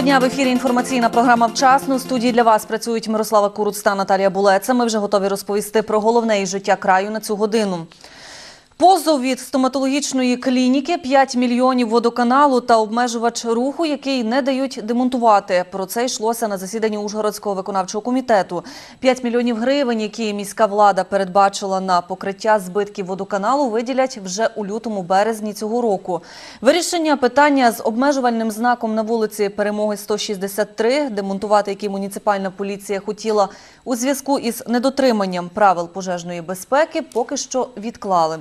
Доброго дня в ефірі. Інформаційна програма вчасно. У студії для вас працюють Мирослава Куруц та Наталія Булеца. Ми вже готові розповісти про головне із життя краю на цю годину. Позов від стоматологічної клініки, 5 мільйонів водоканалу та обмежувач руху, який не дають демонтувати. Про це йшлося на засіданні Ужгородського виконавчого комітету. 5 мільйонів гривень, які міська влада передбачила на покриття збитків водоканалу, виділять вже у лютому-березні цього року. Вирішення питання з обмежувальним знаком на вулиці Перемоги 163, демонтувати який муніципальна поліція хотіла у зв'язку із недотриманням правил пожежної безпеки, поки що відклали.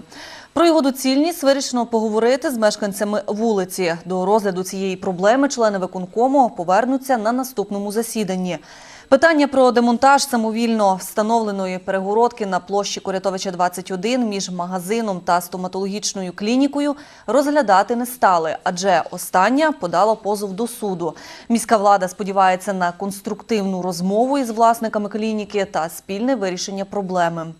Про його доцільність вирішено поговорити з мешканцями вулиці. До розгляду цієї проблеми члени виконкому повернуться на наступному засіданні. Питання про демонтаж самовільно встановленої перегородки на площі Корятовича 21 між магазином та стоматологічною клінікою розглядати не стали, адже остання подала позов до суду. Міська влада сподівається на конструктивну розмову із власниками клініки та спільне вирішення проблеми.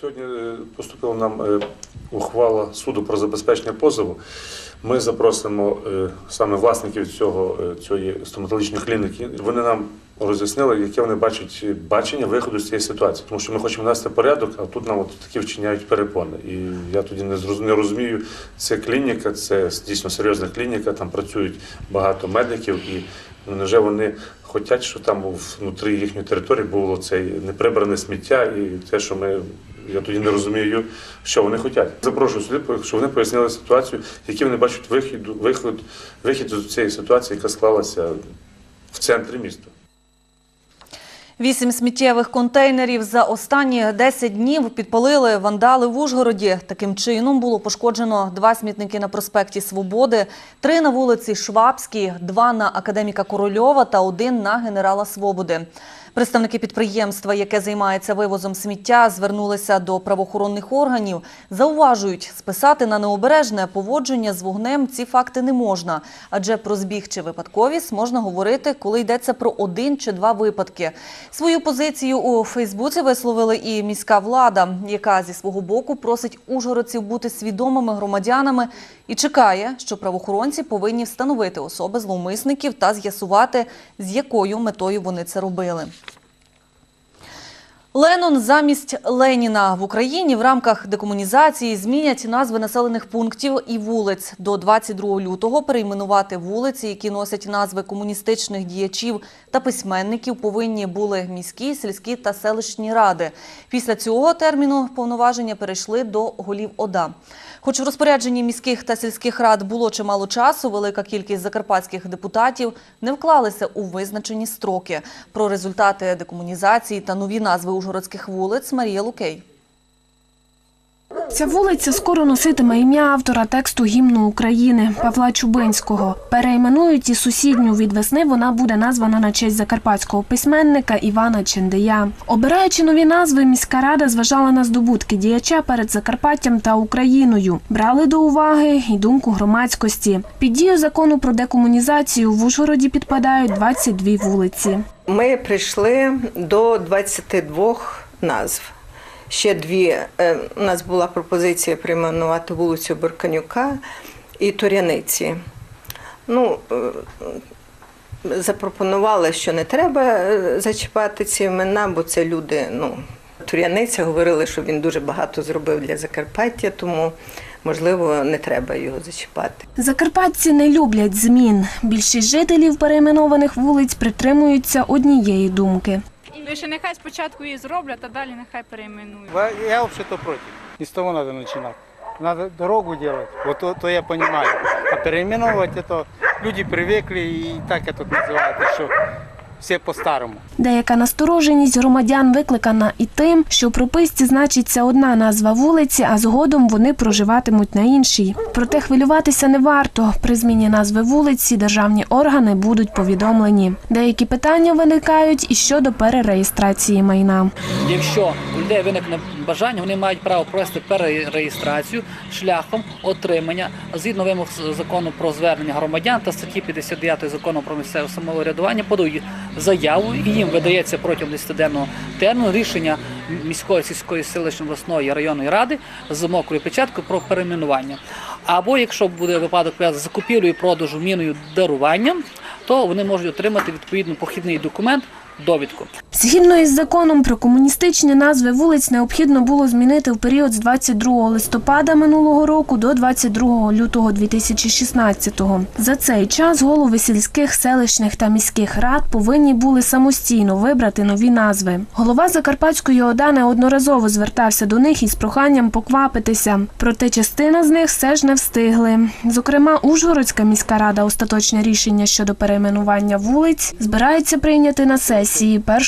Сьогодні е, поступила нам е, ухвала суду про забезпечення позову. Ми запросимо е, саме власників цього, цієї стоматологічної клініки. Вони нам роз'яснили, яке вони бачать бачення виходу з цієї ситуації. Тому що ми хочемо навести порядок, а тут нам от такі вчиняють перепони. І я тоді не розумію, це клініка, це дійсно серйозна клініка, там працюють багато медиків і. Ну, невже вони хочуть, щоб там внутрі їхньої території було це неприбране сміття і те, що ми. Я тоді не розумію, що вони хочуть. Запрошую сюди, щоб вони пояснили ситуацію, які вони бачать вихід, вихід, вихід з цієї ситуації, яка склалася в центрі міста. Вісім сміттєвих контейнерів за останні 10 днів підпалили вандали в Ужгороді. Таким чином було пошкоджено два смітники на проспекті Свободи, три на вулиці Швабській, два на академіка Корольова та один на генерала Свободи. Представники підприємства, яке займається вивозом сміття, звернулися до правоохоронних органів. Зауважують, списати на необережне поводження з вогнем ці факти не можна, адже про збіг чи випадковість можна говорити, коли йдеться про один чи два випадки. Свою позицію у Фейсбуці висловили і міська влада, яка зі свого боку просить ужгородців бути свідомими громадянами і чекає, що правоохоронці повинні встановити особи зловмисників та з'ясувати, з якою метою вони це робили. Ленон замість Леніна в Україні в рамках декомунізації змінять назви населених пунктів і вулиць. До 22 лютого перейменувати вулиці, які носять назви комуністичних діячів та письменників, повинні були міські, сільські та селищні ради. Після цього терміну повноваження перейшли до голів ОДА. Хоч в розпорядженні міських та сільських рад було чимало часу, велика кількість закарпатських депутатів не вклалися у визначені строки. Про результати декомунізації та нові назви ужгородських вулиць Марія Лукей. Ця вулиця скоро носитиме ім'я автора тексту гімну України Павла Чубинського. Перейменують і сусідню від весни. Вона буде названа на честь закарпатського письменника Івана Чендея. Обираючи нові назви, міська рада зважала на здобутки діяча перед Закарпаттям та Україною. Брали до уваги і думку громадськості. Під дію закону про декомунізацію в Ужгороді підпадають 22 вулиці. Ми прийшли до 22 назв. Ще дві. е, У нас була пропозиція прийменувати вулицю Бурканюка і Туряниці. Ну, е, запропонували, що не треба е, зачіпати ці імена, бо це люди. ну, Туряниця говорили, що він дуже багато зробив для Закарпаття, тому, можливо, не треба його зачіпати. Закарпатці не люблять змін. Більшість жителів перейменованих вулиць притримуються однієї думки. Лише нехай спочатку її зроблять, а далі нехай перейменують. Ва- Я вообще-то против. Не с того надо начинать. Надо дорогу делать. Вот то, то я понимаю. А переименовывать это люди привыкли и так это называют еще все по-старому. Деяка настороженість громадян викликана і тим, що в прописці значиться одна назва вулиці, а згодом вони проживатимуть на іншій. Проте хвилюватися не варто. При зміні назви вулиці державні органи будуть повідомлені. Деякі питання виникають і щодо перереєстрації майна. Якщо у людей виникне бажання, вони мають право провести перереєстрацію шляхом отримання згідно вимог закону про звернення громадян та статті 59 закону про місцеве самоврядування подають заяву і їм видається протягом 10-денного терміну рішення міської сільської селищної обласної районної ради з мокрою печаткою про перейменування. Або якщо буде випадок з закупівлею, продажу, міною, даруванням, то вони можуть отримати відповідно похідний документ, довідку. Згідно із законом про комуністичні назви вулиць необхідно було змінити в період з 22 листопада минулого року до 22 лютого 2016-го. За цей час голови сільських, селищних та міських рад повинні були самостійно вибрати нові назви. Голова Закарпатської ОДА неодноразово звертався до них із проханням поквапитися. Проте частина з них все ж не встигли. Зокрема, Ужгородська міська рада остаточне рішення щодо перейменування вулиць збирається прийняти на сесії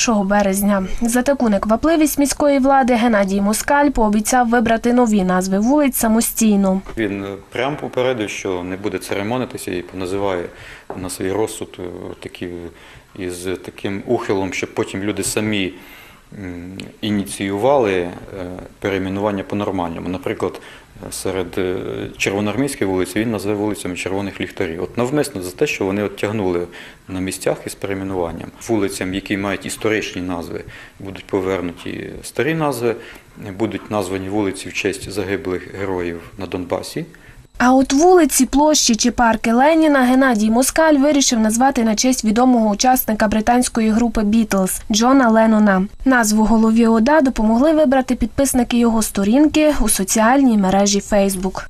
1 березня. За таку неквапливість міської влади Геннадій Москаль пообіцяв вибрати нові назви вулиць самостійно. Він е, прямо попередив, що не буде церемонитися і називає на свій розсуд е, такі із таким ухилом, щоб потім люди самі ініціювали е, перейменування по-нормальному. Наприклад, е, серед е, червоноармійської вулиці він назве вулицями червоних ліхтарів. От навмисно за те, що вони от тягнули на місцях із перейменуванням. Вулицям, які мають історичні назви, будуть повернуті старі назви, будуть названі вулиці в честь загиблих героїв на Донбасі. А от вулиці, площі чи парки Леніна Геннадій Москаль вирішив назвати на честь відомого учасника британської групи Бітлз Джона Леннона. Назву голові ОДА допомогли вибрати підписники його сторінки у соціальній мережі Фейсбук.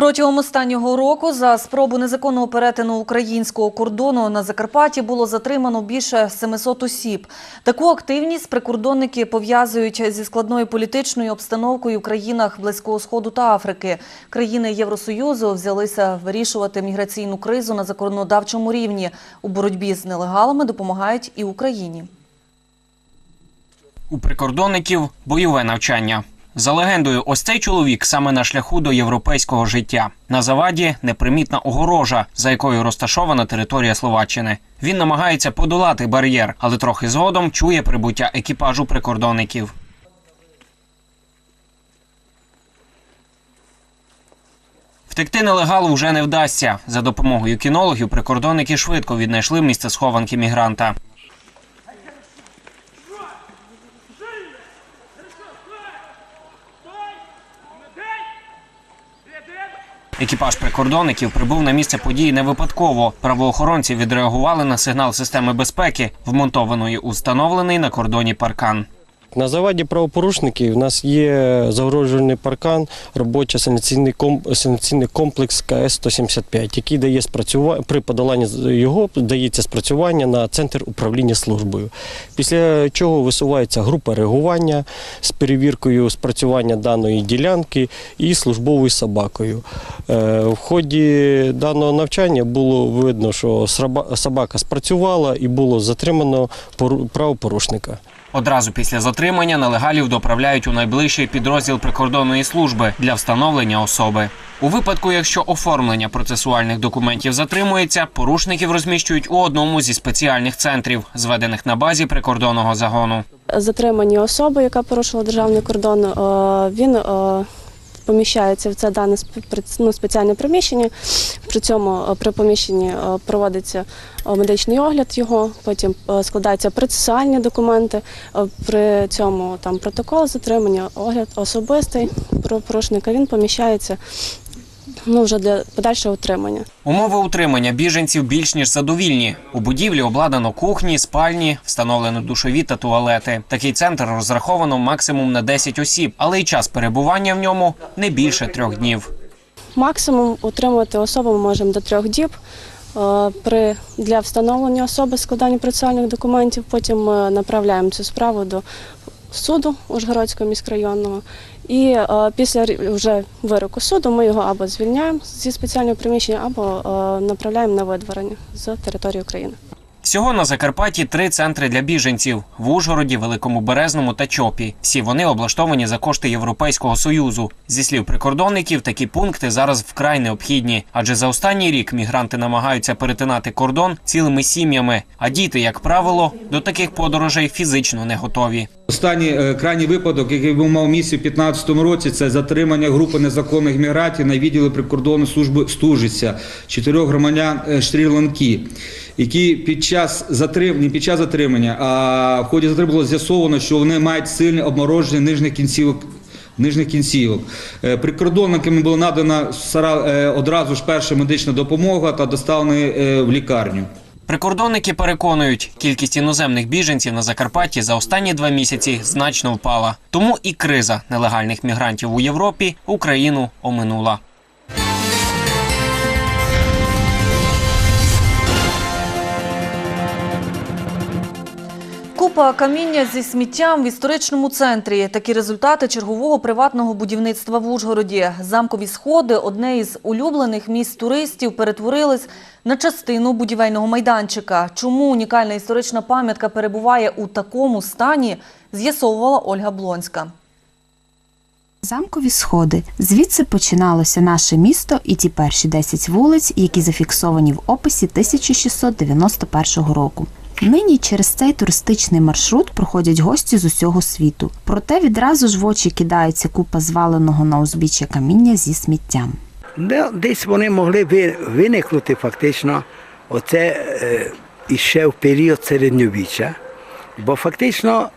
Протягом останнього року за спробу незаконного перетину українського кордону на Закарпатті було затримано більше 700 осіб. Таку активність прикордонники пов'язують зі складною політичною обстановкою в країнах Близького Сходу та Африки. Країни Євросоюзу взялися вирішувати міграційну кризу на законодавчому рівні. У боротьбі з нелегалами допомагають і Україні. У прикордонників бойове навчання. За легендою, ось цей чоловік саме на шляху до європейського життя. На заваді непримітна огорожа, за якою розташована територія Словаччини. Він намагається подолати бар'єр, але трохи згодом чує прибуття екіпажу прикордонників. Втекти нелегалу вже не вдасться. За допомогою кінологів прикордонники швидко віднайшли місце схованки мігранта. Екіпаж прикордонників прибув на місце події не випадково. Правоохоронці відреагували на сигнал системи безпеки, вмонтованої у встановлений на кордоні паркан. На заваді правопорушників у нас є загороджувальний паркан, робочий санаційний комплекс КС-175, який дає спрацювання при подоланні його дається спрацювання на центр управління службою. Після чого висувається група реагування з перевіркою спрацювання даної ділянки і службовою собакою. Е, В ході даного навчання було видно, що собака спрацювала і було затримано правопорушника. Одразу після затримання нелегалів доправляють у найближчий підрозділ прикордонної служби для встановлення особи. У випадку, якщо оформлення процесуальних документів затримується, порушників розміщують у одному зі спеціальних центрів, зведених на базі прикордонного загону. затримані особи, яка порушила державний кордон, е, він поміщається в це дане ну, спеціальне приміщення. При цьому е, при поміщенні е, проводиться е, медичний огляд його, потім складаються процесуальні документи. При цьому там протокол затримання, огляд особистий про порушника. Він поміщається ну, вже для подальшого утримання. Умови утримання біженців більш ніж задовільні. У будівлі обладнано кухні, спальні, встановлено душові та туалети. Такий центр розраховано максимум на 10 осіб, але й час перебування в ньому не більше трьох днів. Максимум утримувати особу ми можемо до трьох діб. Е, При для встановлення особи складання процесуальних документів. Потім ми направляємо цю справу до суду Ужгородського міськрайонного. І е, після вже вироку суду ми його або звільняємо зі спеціального приміщення, або е, направляємо на видворення з території України. Всього на Закарпатті три центри для біженців в Ужгороді, Великому Березному та Чопі. Всі вони облаштовані за кошти Європейського союзу. Зі слів прикордонників, такі пункти зараз вкрай необхідні, адже за останній рік мігранти намагаються перетинати кордон цілими сім'ями. А діти, як правило, до таких подорожей фізично не готові. Останній е, крайній випадок, який був мав місце в 2015 році, це затримання групи незаконних мігрантів на відділі прикордонної служби Стужиця, чотирьох громадян е, Шрі-Ланки, які під час затрим... не під час затримання, а в ході затримання було з'ясовано, що вони мають сильне обмороження нижніх кінцівок нижніх кінцівок. Е, Прикордонниками була надана е, одразу ж перша медична допомога та доставлені е, в лікарню. Прикордонники переконують, кількість іноземних біженців на Закарпатті за останні два місяці значно впала. Тому і криза нелегальних мігрантів у Європі Україну оминула. Купа каміння зі сміттям в історичному центрі. Такі результати чергового приватного будівництва в Ужгороді. Замкові сходи, одне із улюблених місць туристів, перетворились на частину будівельного майданчика. Чому унікальна історична пам'ятка перебуває у такому стані, з'ясовувала Ольга Блонська. Замкові сходи. Звідси починалося наше місто і ті перші 10 вулиць, які зафіксовані в описі 1691 року. Нині через цей туристичний маршрут проходять гості з усього світу. Проте відразу ж в очі кидається купа зваленого на узбіччя каміння зі сміттям. Десь вони могли виникнути фактично оце е, іще в період середньовіччя. Бо фактично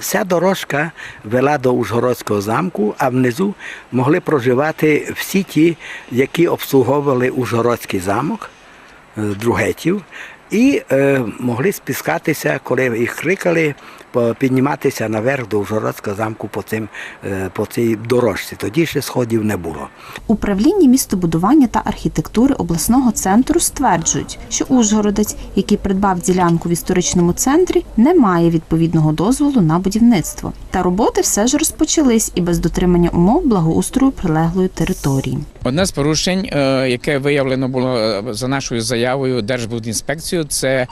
вся дорожка вела до Ужгородського замку, а внизу могли проживати всі ті, які обслуговували Ужгородський замок, е, другетів, і е, могли спускатися, коли їх кликали, по- підніматися наверх до Ужгородського замку по, цим, е, по цій дорожці. Тоді ще сходів не було. Управління містобудування та архітектури обласного центру стверджують, що Ужгородець, який придбав ділянку в історичному центрі, не має відповідного дозволу на будівництво. Та роботи все ж розпочались і без дотримання умов благоустрою прилеглої території. Одне з порушень, е, яке виявлено було е, за нашою заявою Держбудінспекцію, це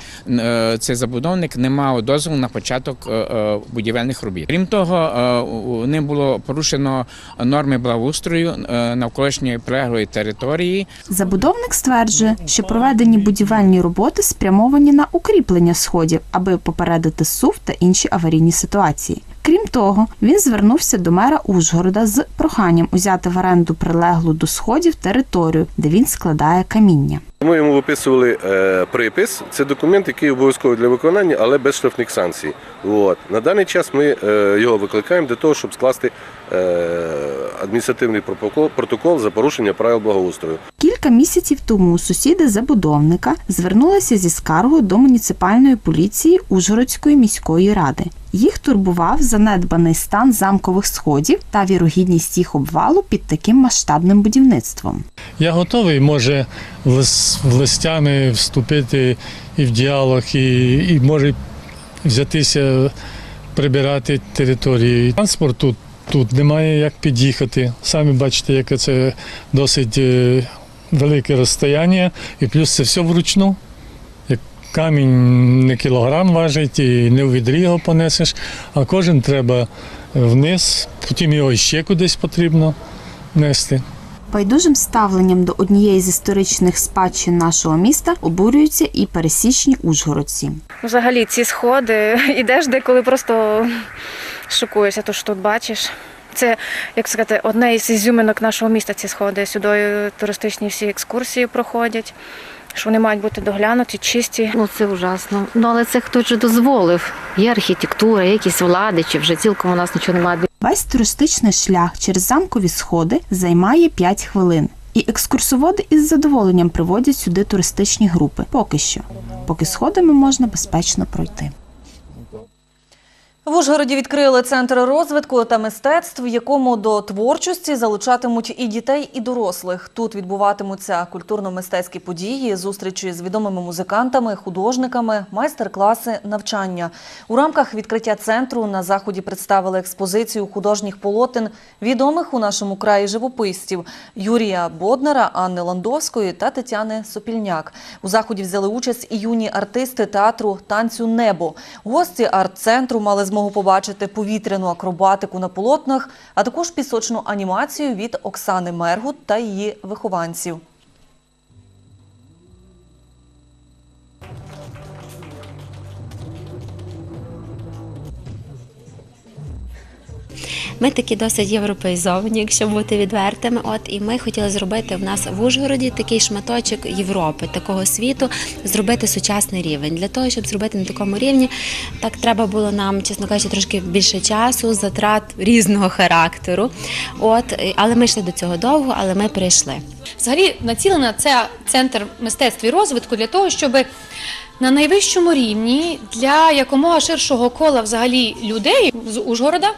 це забудовник не мав дозволу на початок е, е, будівельних робіт. Крім того, е, ним було порушено норми благоустрою е, навколишньої прилеглої території. Забудовник стверджує, що проведені будівельні роботи спрямовані на укріплення сходів, аби попередити сув та інші аварійні ситуації. Крім того, він звернувся до мера Ужгорода з проханням узяти в оренду прилеглу до сходів територію, де він складає каміння. Ми йому виписували е, припис. Це документ, який обов'язковий для виконання, але без штрафних санкцій. От. На даний час ми е, його викликаємо для того, щоб скласти е, адміністративний протокол, протокол за порушення правил благоустрою. Кілька місяців тому сусіди забудовника звернулися зі скаргою до муніципальної поліції Ужгородської міської ради. Їх турбував занедбаний стан замкових сходів та вірогідність їх обвалу під таким масштабним будівництвом. Я готовий, може, лис- властями вступити і в діалог, і, і може взятися прибирати території. Транспорту тут немає як під'їхати. Самі бачите, яке це досить е, велике розстояння, і плюс це все вручну. Камінь не кілограм важить, і не в відрі його понесеш, а кожен треба вниз, потім його ще кудись потрібно нести. Байдужим ставленням до однієї з історичних спадщин нашого міста обурюються і пересічні ужгородці. Взагалі, ці сходи ідеш деколи просто шокуєшся, то що тут бачиш. Це, як сказати, одне із ізюминок нашого міста. Ці сходи. Сюди туристичні всі екскурсії проходять. Що вони мають бути доглянуті, чисті. Ну це ужасно. Ну але це хтось же дозволив. Є архітектура, є якісь влади, чи вже цілком у нас нічого немає. Весь туристичний шлях через замкові сходи займає 5 хвилин. І екскурсоводи із задоволенням приводять сюди туристичні групи. Поки що, поки сходами можна безпечно пройти. В Ужгороді відкрили центр розвитку та мистецтв, в якому до творчості залучатимуть і дітей, і дорослих. Тут відбуватимуться культурно-мистецькі події, зустрічі з відомими музикантами, художниками, майстер-класи, навчання. У рамках відкриття центру на заході представили експозицію художніх полотен відомих у нашому краї живописців Юрія Боднара, Анни Ландовської та Тетяни Сопільняк. У заході взяли участь і юні артисти театру танцю Небо. Гості арт-центру мали змогу побачити повітряну акробатику на полотнах, а також пісочну анімацію від Оксани Мергут та її вихованців. Ми такі досить європеїзовані, якщо бути відвертими. От і ми хотіли зробити в нас в Ужгороді такий шматочок Європи, такого світу, зробити сучасний рівень. Для того, щоб зробити на такому рівні, так треба було нам, чесно кажучи, трошки більше часу, затрат різного характеру. От, але ми йшли до цього довго, але ми прийшли. Взагалі націлена це центр мистецтв і розвитку для того, щоб на найвищому рівні для якомога ширшого кола взагалі людей з Ужгорода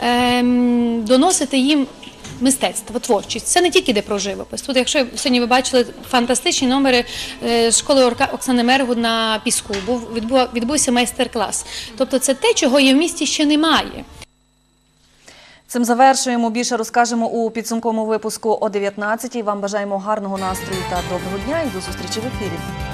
ем, доносити їм мистецтво, творчість. Це не тільки йде про живопис. Тут, якщо сьогодні ви бачили фантастичні номери е, школи Оксани Мергу на піску, був відбув, відбувся майстер-клас. Тобто це те, чого є в місті ще немає. Цим завершуємо. Більше розкажемо у підсумковому випуску о 19-й. Вам бажаємо гарного настрою та доброго дня і до зустрічі в ефірі.